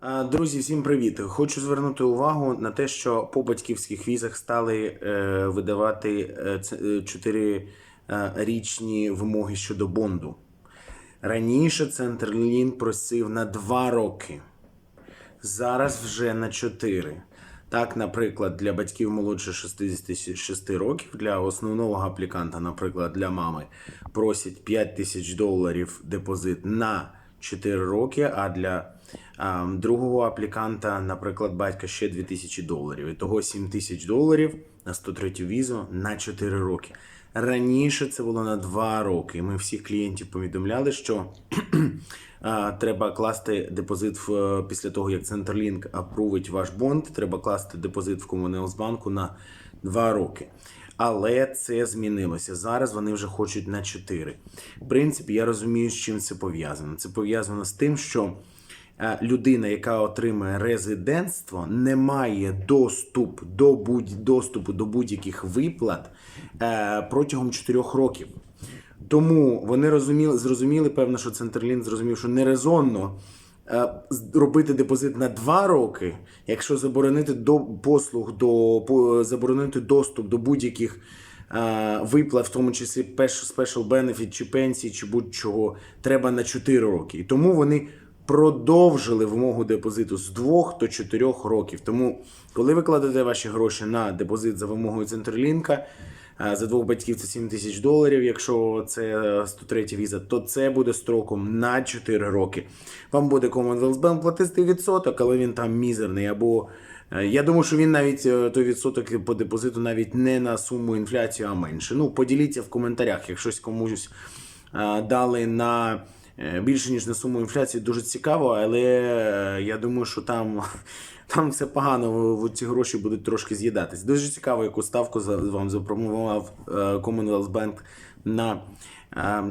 А, Друзі, всім привіт! Хочу звернути увагу на те, що по батьківських візах стали е, видавати е, ц- е, чотирирічні вимоги щодо бонду. Раніше Центрлін просив на 2 роки, зараз вже на 4. Так, наприклад, для батьків молодше 66 років, для основного апліканта, наприклад, для мами, просять 5 тисяч доларів депозит на 4 роки, а для а, другого апліканта, наприклад, батька ще 2 тисячі доларів. І того 7 тисяч доларів на 103 візу на 4 роки. Раніше це було на 2 роки. Ми всіх клієнтів повідомляли, що а, треба класти депозит в, е, після того, як Centerlink апрувить ваш бонд, треба класти депозит в Комунелсбанку на 2 роки. Але це змінилося. Зараз вони вже хочуть на 4. В принципі, я розумію, з чим це пов'язано. Це пов'язано з тим, що е, людина, яка отримує резидентство, не має доступ до будь доступу до будь-яких виплат е, протягом 4 років. Тому вони розуміли, зрозуміли, певно, що Центрлін зрозумів, що нерезонно робити депозит на 2 роки, якщо заборонити до послуг, до по- заборонити доступ до будь-яких е, виплат, в тому числі special benefit чи пенсії, чи будь-чого, треба на 4 роки. І тому вони продовжили вимогу депозиту з 2 до 4 років. Тому, коли ви кладете ваші гроші на депозит за вимогою Центрлінка, а За двох батьків це 7 тисяч доларів. Якщо це е, 103 віза, то це буде строком на 4 роки. Вам буде Commonwealth Bank платити відсоток, але він там мізерний. Або е, я думаю, що він навіть е, той відсоток по депозиту навіть не на суму інфляції, а менше. Ну, поділіться в коментарях, якщо комусь е, дали на. Е, Більше ніж на суму інфляції дуже цікаво, але е, я думаю, що там, там все погано. Ці гроші будуть трошки з'їдатись. Дуже цікаво, яку ставку вам запропонував е, Commonwealth Bank на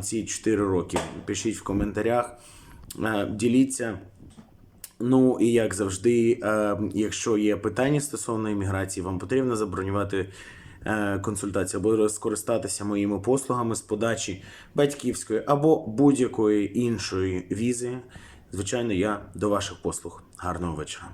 ці 4 роки. Пишіть в коментарях, діліться. Ну і як завжди, якщо є питання стосовно імміграції, вам потрібно забронювати е, консультацію або скористатися моїми послугами з подачі батьківської або будь-якої іншої візи. Звичайно, я до ваших послуг. Гарного вечора.